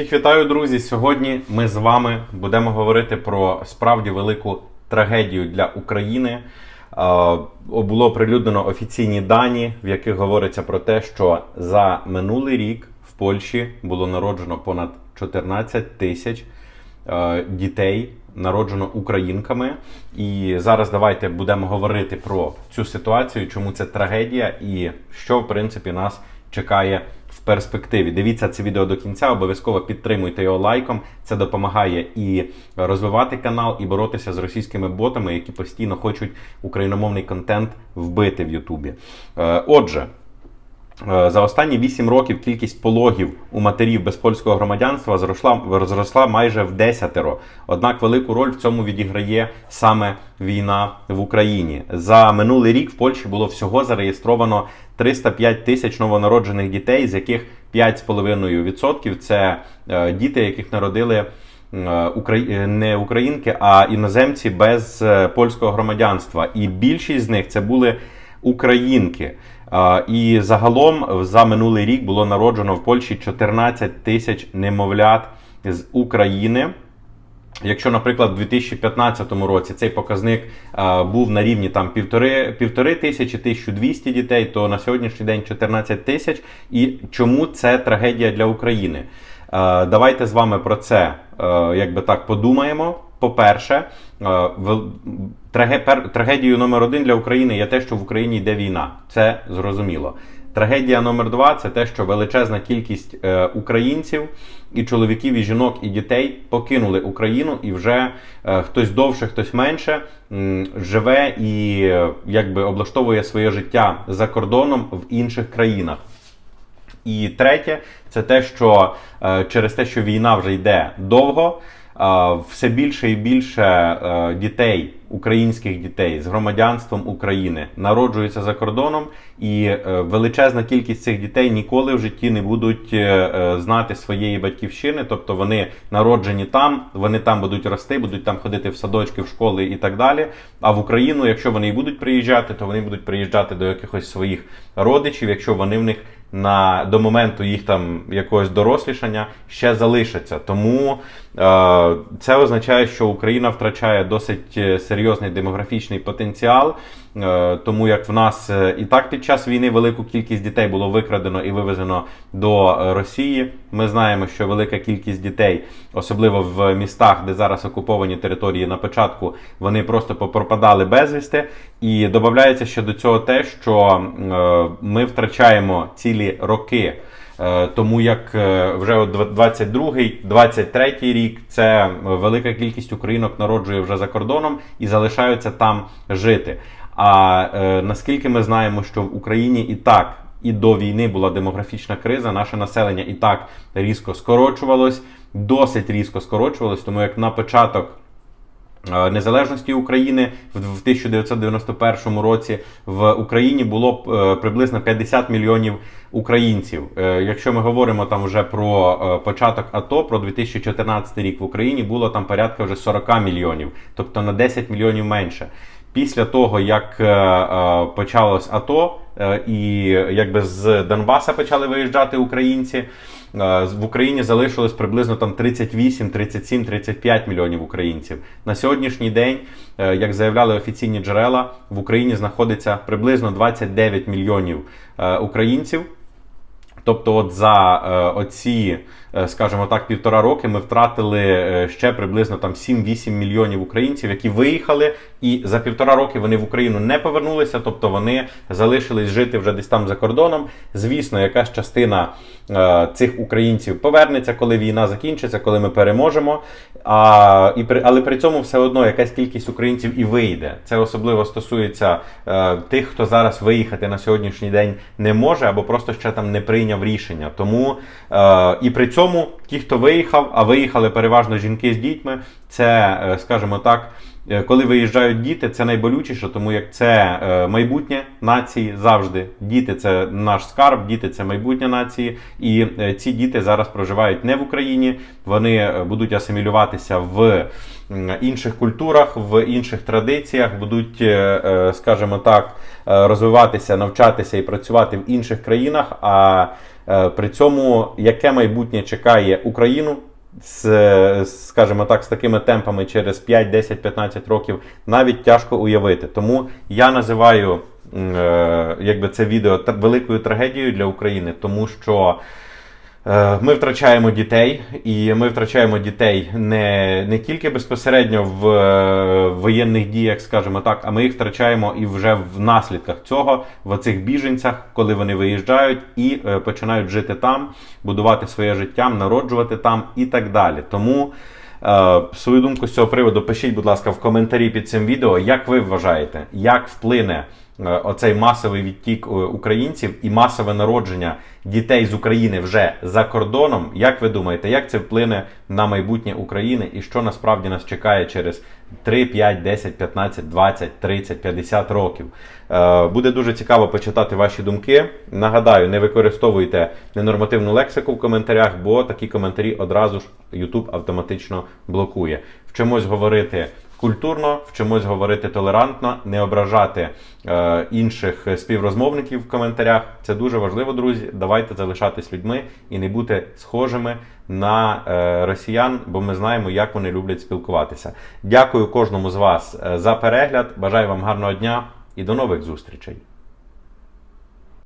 Всіх вітаю, друзі! Сьогодні ми з вами будемо говорити про справді велику трагедію для України. Е, Було оприлюднено офіційні дані, в яких говориться про те, що за минулий рік в Польщі було народжено понад 14 тисяч е, дітей, народжено українками. І зараз давайте будемо говорити про цю ситуацію, чому це трагедія і що в принципі нас чекає в перспективі. Дивіться це відео до кінця, обов'язково підтримуйте його лайком. Це допомагає і розвивати канал, і боротися з російськими ботами, які постійно хочуть україномовний контент вбити в Ютубі. Е, Отже. Е, За останні 8 років кількість пологів у матерів без польського громадянства зросла, зросла майже в десятеро. Однак велику роль в цьому відіграє саме війна в Україні. За минулий рік в Польщі було всього зареєстровано 305 тисяч новонароджених дітей, з яких 5,5% це е, діти, яких народили е, не українки, а іноземці без польського громадянства. І більшість з них це були українки. І загалом за минулий рік було народжено в Польщі 14 тисяч немовлят з України. Якщо, наприклад, у 2015 році цей показник а, був на рівні там півтори, півтори тисячі, 1200 дітей, то на сьогоднішній день 14 тисяч. І чому це трагедія для України? А, давайте з вами про це а, якби так подумаємо. По-перше, в- траге- пер- трагедією номер один для України є те, що в Україні йде війна. Це зрозуміло. Трагедія номер два це те, що величезна кількість е, українців і чоловіків, і жінок, і дітей покинули Україну, і вже е, хтось довше, хтось менше м, живе і е, якби облаштовує своє життя за кордоном в інших країнах. І третє, це те, що е, через те, що війна вже йде довго, все більше і більше е, дітей, українських дітей з громадянством України народжуються за кордоном, і е, величезна кількість цих дітей ніколи в житті не будуть е, знати своєї батьківщини, тобто вони народжені там, вони там будуть рости, будуть там ходити в садочки, в школи і так далі. А в Україну, якщо вони і будуть приїжджати, то вони будуть приїжджати до якихось своїх родичів, якщо вони в них на до моменту їх там якогось дорослішання ще залишаться. Тому е, це означає, що Україна втрачає досить е, серйозний демографічний потенціал. Е, тому як в нас е, і так під час війни велику кількість дітей було викрадено і вивезено до Росії. Ми знаємо, що велика кількість дітей, особливо в містах, де зараз окуповані території на початку, вони просто попропадали безвісти. І додається ще до цього те, що ми втрачаємо цілі роки. Е, Тому як е, вже от 22-й, 23-й рік це велика кількість українок народжує вже за кордоном і залишаються там жити. А е, наскільки ми знаємо, що в Україні і так і до війни була демографічна криза, наше населення і так різко скорочувалось, досить різко скорочувалось, тому як на початок. Е, Незалежності України в в 1991 році в Україні було е, приблизно 50 мільйонів українців. Е, Якщо ми говоримо там вже про початок АТО, про 2014 рік в Україні було там порядка вже 40 мільйонів, тобто на 10 мільйонів менше. Після того, як почалось АТО, і якби з Донбаса почали виїжджати українці, в Україні залишилось приблизно там 38, 37, 35 мільйонів українців. На сьогоднішній день, е, як заявляли офіційні джерела, в Україні знаходиться приблизно 29 мільйонів е, українців. Тобто, от за е, оці, е, скажімо так, півтора роки ми втратили е, ще приблизно там 7-8 мільйонів українців, які виїхали, і за півтора роки вони в Україну не повернулися, тобто вони залишились жити вже десь там за кордоном. Звісно, якась частина цих українців повернеться, коли війна закінчиться, коли ми переможемо. А, і при, але при цьому все одно якась кількість українців і вийде. Це особливо стосується тих, хто зараз виїхати на сьогоднішній день не може, або просто ще там не прийняв рішення. Тому е, і при цьому ті, хто виїхав, а виїхали переважно жінки з дітьми, це, е, скажімо так. Е, Коли виїжджають діти, це найболючіше, тому як це е, майбутнє нації завжди. Діти це наш скарб, діти це майбутнє нації. І е, ці діти зараз проживають не в Україні. Вони будуть асимілюватися в інших культурах, в інших традиціях, будуть, скажімо так, розвиватися, навчатися і працювати в інших країнах. А при цьому яке майбутнє чекає Україну? З, скажімо так, з такими темпами через 5, 10, 15 років навіть тяжко уявити. Тому я називаю е, якби це відео великою трагедією для України, тому що. Е, Ми втрачаємо дітей, і ми втрачаємо дітей не, не тільки безпосередньо в е, воєнних діях, скажімо так, а ми їх втрачаємо і вже в наслідках цього, в оцих біженцях, коли вони виїжджають і е, починають жити там, будувати своє життя, народжувати там і так далі. Тому свою думку з цього приводу пишіть, будь ласка, в коментарі під цим відео, як ви вважаєте, як вплине оцей масовий відтік е, українців і масове народження дітей з України вже за кордоном. Як ви думаєте, як це вплине на майбутнє України і що насправді нас чекає через 3, 5, 10, 15, 20, 30, 50 років? Е, Буде дуже цікаво почитати ваші думки. Нагадаю, не використовуйте ненормативну лексику в коментарях, бо такі коментарі одразу ж YouTube автоматично блокує. Вчимось говорити культурно, вчимось говорити толерантно, не ображати е, інших співрозмовників в коментарях. Це дуже важливо, друзі. Давайте залишатись людьми і не бути схожими на е, росіян, бо ми знаємо, як вони люблять спілкуватися. Дякую кожному з вас е, за перегляд. Бажаю вам гарного дня і до нових зустрічей.